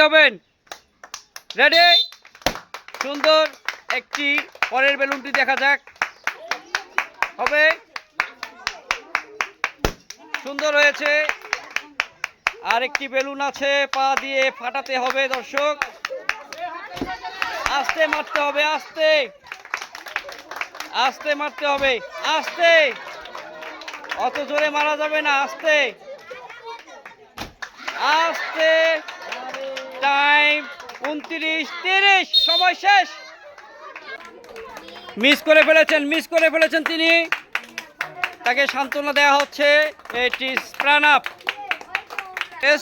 হবেন? রেডি সুন্দর। একটি পরের বেলুনটি দেখা যাক। হবে? সুন্দর হয়েছে। আর একটি বেলুন আছে, পা দিয়ে ফাটাতে হবে দর্শক। আস্তে মারতে হবে, আস্তে। আস্তে মারতে হবে, আস্তে। অত জোরে মারা যাবে না, আস্তে। আস্তে। টাইম উনত্রিশ, তিরিশ, সময় শেষ। মিস করে ফেলেছেন, মিস করে ফেলেছেন তিনি। তাকে সান্ত্বনা দেওয়া হচ্ছে। এটি প্রাণ আপ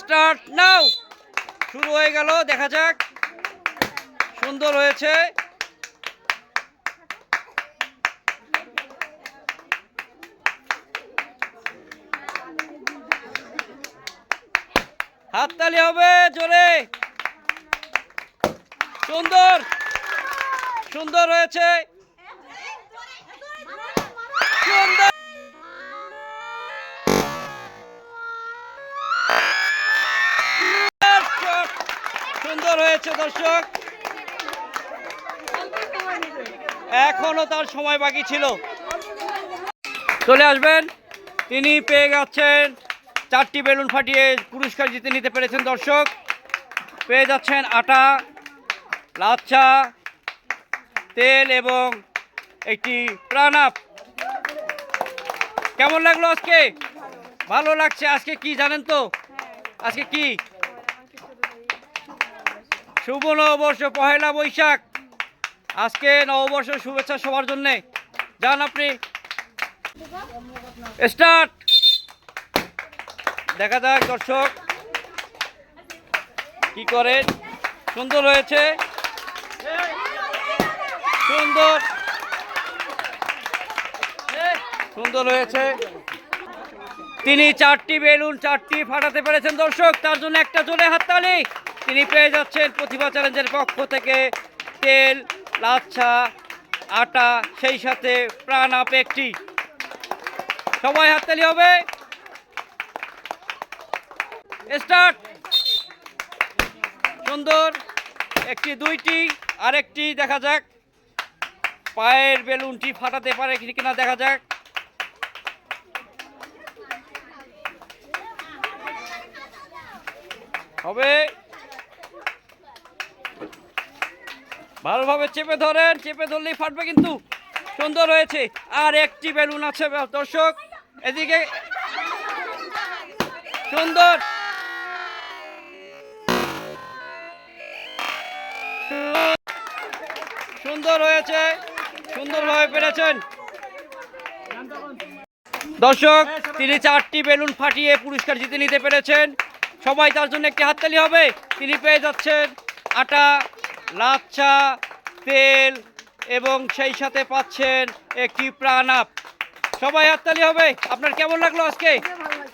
স্টার্ট নাও শুরু হয়ে গেল, দেখা যাক। সুন্দর হয়েছে। হাততালি হবে জোরে। সুন্দর। সুন্দর হয়েছে। সুন্দর। সুন্দর হয়েছে দর্শক। এখনও তার সময় বাকি ছিল। চলে আসবেন। তিনি পেয়ে যাচ্ছেন। চারটি বেলুন ফাটিয়ে পুরস্কার জিতে নিতে পেরেছেন দর্শক। পেয়ে যাচ্ছেন আটা। লাচ্ছা, তেল এবং একটি প্রাণ আপ কেমন লাগল আজকে? ভালো লাগছে। আজকে কি জানেন তো? আজকে কি? শুভ নববর্ষ, পহেলা বৈশাখ। আজকে নববর্ষ শুভেচ্ছা সবার জন্যে। যান আপনি। স্টার্ট! দেখা যাক দর্শক কি করে সুন্দর হয়েছে। সুন্দর। সুন্দর হয়েছে। তিনি চারটি বেলুন, চারটি ফাটাতে পেরেছেন দর্শক, তার জন্য একটা জোরে হাততালি। তিনি পেয়ে যাচ্ছেন প্রতিভা চ্যালেঞ্জের পক্ষ থেকে তেল, লাচ্ছা, আটা, সেই সাথে প্রাণ আপ একটি। সবাই হাততালি হবে। স্টার্ট। সুন্দর। একটি, দুইটি। আরেকটি দেখা যাক। পায়ের বেলুনটি ফাটাতে পারে কিনা দেখা যাক। হবে। ভালোভাবে চেপে ধরেন, চেপে ধরলেই ফাটবে কিন্তু। সুন্দর হয়েছে। আর একটি বেলুন আছে দর্শক, এদিকে। সুন্দর। সুন্দর হয়েছে, সুন্দরভাবে পেরেছেন। দর্শক, তিনি চারটি বেলুন ফাটিয়ে পুরস্কার জিতে নিতে পেরেছেন। সবাই তার জন্য একটি হাততালি হবে। তিনি পেয়ে যাচ্ছেন আটা, লাচ্ছা, তেল এবং সেই সাথে পাচ্ছেন একটি প্রাণ আপ সবাই হাততালি হবে। আপনার কেমন লাগল আজকে?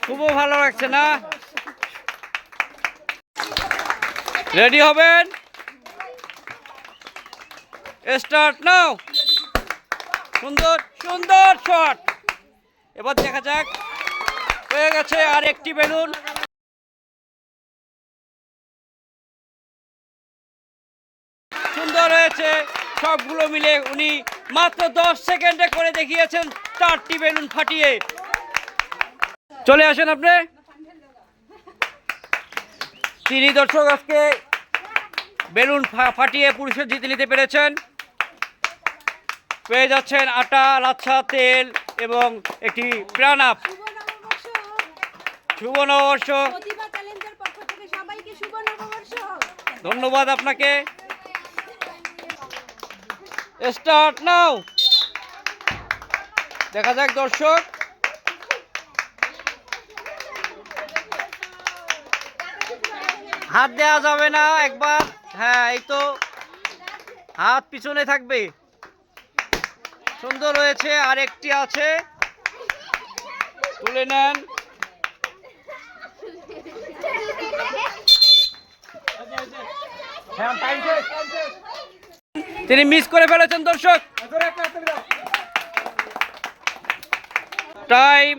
খুব ভালো লাগছে না? রেডি হবেন? স্টার্ট নাও সুন্দর সুন্দর শট এবার দেখা যাক, হয়ে গেছে আর একটি বেলুন। সুন্দর হয়েছে, সবগুলো মিলে উনি মাত্র দশ সেকেন্ডে করে দেখিয়েছেন চারটি বেলুন ফাটিয়ে। চলে আসেন আপনি। তিনি দর্শক আজকে বেলুন ফাটিয়ে পুরুষের জিতে নিতে পেরেছেন। পেয়ে যাচ্ছেন আটা লাচ্ছা তেল এবং একটি প্রাণ আপ শুভ নববর্ষ। প্রতিভা চ্যালেঞ্জের পক্ষ থেকে সবাইকে শুভ নববর্ষ। ধন্যবাদ আপনাকে। Start now. দেখা যাক দর্শক। হাত দেওয়া যাবে না একবার। হ্যাঁ এই তো। হাত পিছনে থাকবে। সুন্দর হয়েছে আর একটি আছে। তুলে নেন। তিনি মিস করে ফেলেছেন, দর্শক। টাইম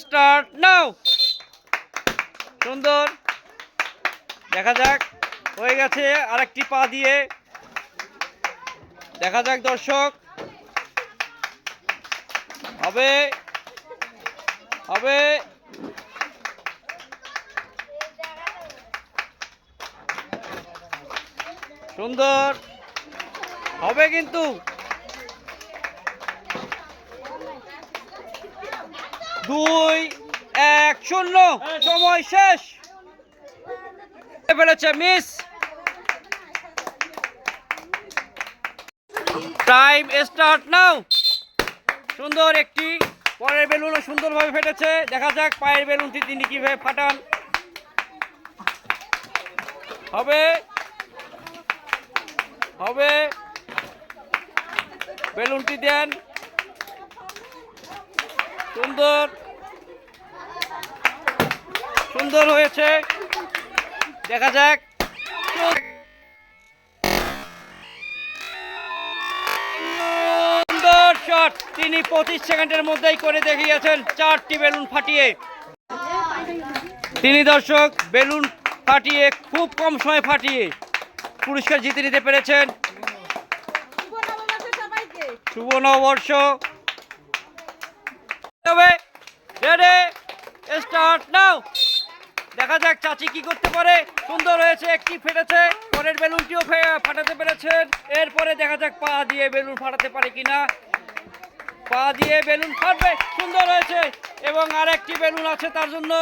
স্টার্ট নাও সুন্দর। দেখা যাক, হয়ে গেছে আরেকটি পা দিয়ে। দেখা যাক, দর্শক। হবে। হবে। সুন্দর। হবে কিন্তু। দুই, এক, শূন্য। সময় শেষ। ফেলেছে, মিস? টাইম স্টার্ট নাও সুন্দর একটি, পরের বেলুনও সুন্দরভাবে ফেটেছে। দেখা যাক পায়ের বেলুনটি তিনি কীভাবে ফাটান। হবে হবে। বেলুনটি দেন। সুন্দর। সুন্দর হয়েছে। দেখা যাক। শট তিনি পঁচিশ সেকেন্ডের মধ্যেই করে দেখিয়েছেন, চারটি বেলুন ফাটিয়ে। তিনি দর্শক, বেলুন ফাটিয়ে, খুব কম সময় ফাটিয়ে পুরস্কার জিতে নিতে পেরেছেন। শুভ নববর্ষ। তবে স্টার্ট নাও। দেখা যাক চাচি কি করতে পারে। সুন্দর হয়েছে, একটি ফেটেছে। পরের বেলুনটিও ফাটাতে পেরেছেন। এরপরে দেখা যাক পা দিয়ে বেলুন ফাটাতে পারে কিনা। পা দিয়ে বেলুন ফাটবে। সুন্দর হয়েছে। এবং আরেকটি বেলুন আছে তার জন্য।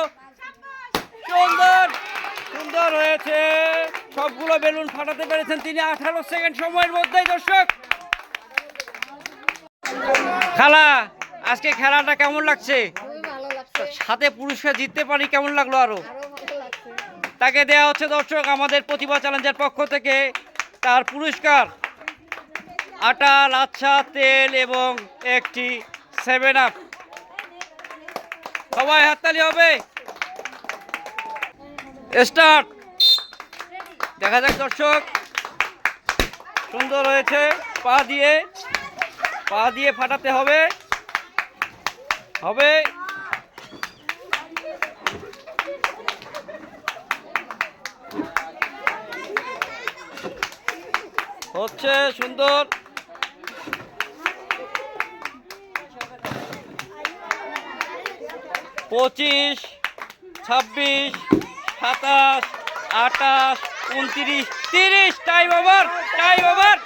সুন্দর। সুন্দর হয়েছে। সবগুলো বেলুন ফাটাতে পেরেছেন তিনি আঠারো সেকেন্ড সময়ের মধ্যেই, দর্শক। খালা, আজকে খেলাটা কেমন লাগছে? সাথে পুরস্কার জিততে পারি কেমন লাগল আরও? তাকে দেওয়া হচ্ছে দর্শক আমাদের প্রতিভা চ্যালেঞ্জের পক্ষ থেকে। তার পুরস্কার। আটা লাচ্ছা তেল এবং একটি সেভেন আপ সবাই হাততালি হবে। স্টার্ট দেখা যাক দর্শক। সুন্দর হয়েছে। পা দিয়ে পা দিয়ে ফাটাতে হবে। হবে। হচ্ছে সুন্দর। পঁচিশ, ছাব্বিশ, সাতাশ আটাশ উনত্রিশ, তিরিশ। Time over time over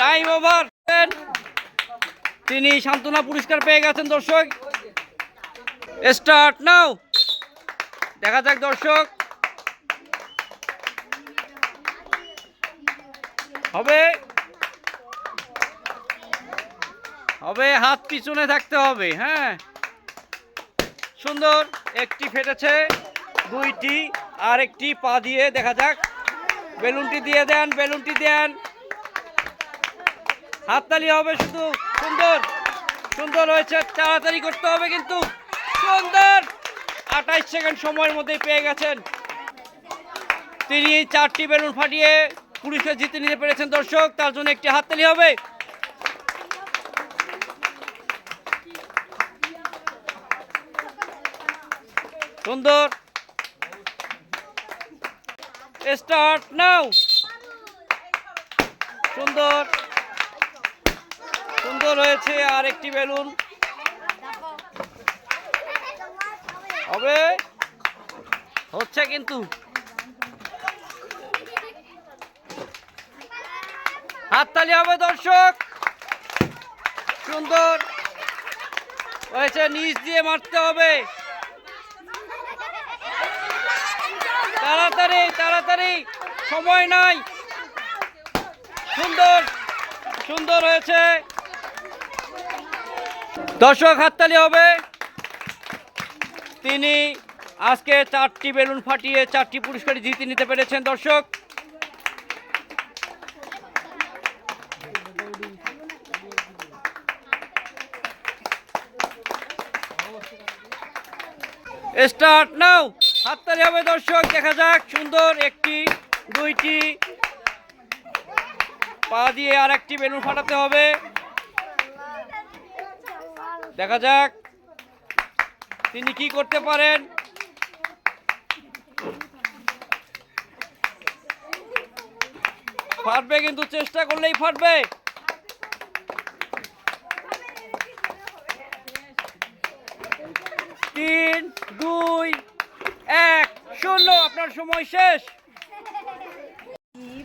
time over তিনি সান্ত্বনা পুরস্কার পেয়ে গেছেন, দর্শক। স্টার্ট নাও দেখা যাক, দর্শক। হবে। হবে, হাত পিছনে থাকতে হবে হ্যাঁ। সুন্দর, একটি ফেটেছে, দুইটি আর একটি পা দিয়ে, দেখা যাক। বেলুনটি দিয়ে দেন, বেলুনটি দেন। হাততালি হবে শুধু, সুন্দর। সুন্দর হয়েছে, তাড়াতাড়ি করতে হবে কিন্তু, সুন্দর। আঠাইশ সেকেন্ড সময়ের মধ্যে পেয়ে গেছেন। তিনি চারটি বেলুন ফাটিয়ে পুরস্কার জিতে নিতে পেরেছেন দর্শক, তার জন্য একটি হাততালি হবে। সুন্দর। স্টার্ট নাও সুন্দর। সুন্দর হয়েছে আর একটি বেলুন। হবে? হচ্ছে কিন্তু। হাততালি হবে দর্শক। সুন্দর। হয়েছে, নিচ দিয়ে মারতে হবে। তাড়াতাড়ি তাড়াতাড়ি। সময় নাই। সুন্দর সুন্দর হয়েছে। দর্শক, হাততালি হবে। তিনি আজকে চারটি বেলুন ফাটিয়ে, চারটি পুরস্কার জিতে নিতে পেরেছেন, দর্শক। স্টার্ট নাও হাততালি হবে দর্শক, দেখা যাক, সুন্দর একটি, দুইটি। পা দিয়ে আর একটি বেলুন ফাটাতে হবে। দেখা যাক, তিনি কি করতে পারেন? ফাটবে কিন্তু, চেষ্টা করলেই ফাটবে। সময় শেষ।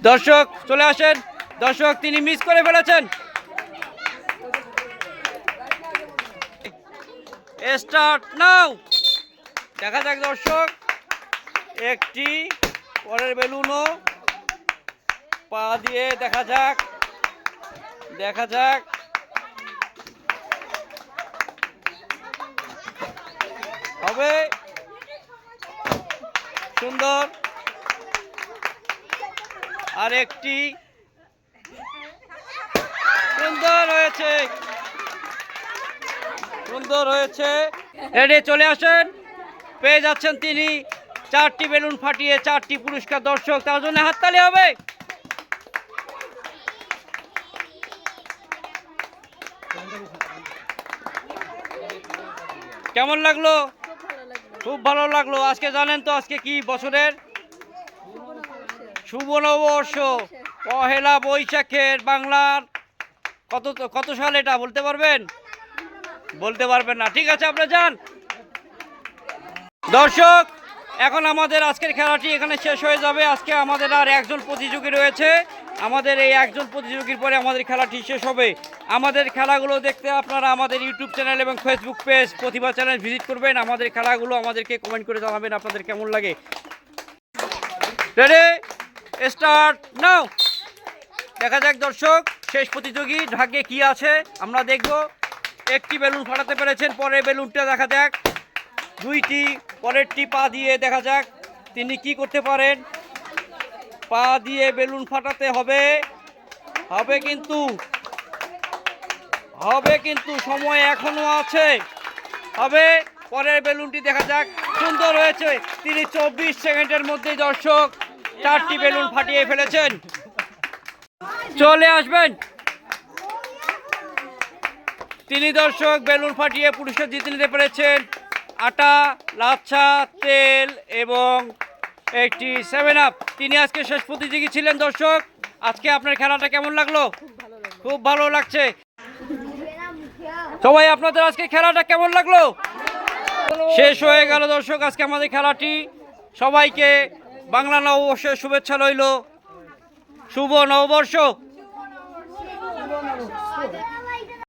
দর্শক, চলে আসেন। দর্শক, তিনি মিস করে ফেলেছেন। স্টার্ট নাও দেখা যাক দর্শক, একটি পরের বেলুনও পা দিয়ে দেখা যাক। দেখা যাক। হবে। সুন্দর। আর একটি সুন্দর হয়েছে। সুন্দর হয়েছে। রেডি চলে আসেন। পেয়ে যাচ্ছেন তিনি। চারটি বেলুন ফাটিয়ে চারটি পুরস্কার দর্শক, তার জন্য হাততালি হবে। কেমন লাগল? খুব ভালো লাগল। আজকে জানেন তো আজকে কি বছরের? শুভ নববর্ষ। পহেলা বৈশাখের বাংলার কত কত সাল এটা বলতে পারবেন? বলতে পারবেন না। ঠিক আছে, আপনি যান। দর্শক, এখন আমাদের আজকের খেলাটি এখানে শেষ হয়ে যাবে। আজকে আমাদের আর একজন প্রতিযোগী রয়েছে। আমাদের এই একজন প্রতিযোগীর পরে আমাদের খেলাটি শেষ হবে। আমাদের খেলাগুলো দেখতে আপনারা আমাদের ইউটিউব চ্যানেল এবং Facebook page Pratibha channel visit করবেন। আমাদের খেলাগুলো আমাদেরকে কমেন্ট করে জানাবেন আপনাদের কেমন লাগে। রেডি স্টার্ট নাও দেখা যাক দর্শক, শেষ প্রতিযোগী ভাগ্যে কি আছে? আমরা দেখব। একটি বেলুন ফাটাতে পেরেছেন পরে বেলুনটা দেখা যাক। দুইটি, পরেরটি পা দিয়ে দেখা যাক তিনি কি করতে পারেন। পা দিয়ে বেলুন ফাটাতে হবে। হবে কিন্তু হবে কিন্তু, সময় এখনও আছে। হবে, পরের বেলুনটি দেখা যাক। সুন্দর হয়েছে। তিনি চব্বিশ সেকেন্ডের মধ্যেই দর্শক চারটি বেলুন ফাটিয়ে ফেলেছেন। চলে আসবেন। তিনি দর্শক বেলুন ফাটিয়ে পুরস্কার জিতে নিতে পেরেছেন। আটা, লাচ্ছা, তেল এবং একটি সেভেন আপ তিনি আজকে শেষ প্রতিযোগী ছিলেন, দর্শক। আজকে আপনার খেলাটা কেমন লাগল? খুব ভালো লাগছে। সবাই, আপনাদের আজকে খেলাটা কেমন লাগল? শেষ হয়ে গেল, দর্শক, আজকে আমাদের খেলাটি। সবাইকে বাংলা নববর্ষের শুভেচ্ছা রইল। শুভ নববর্ষ।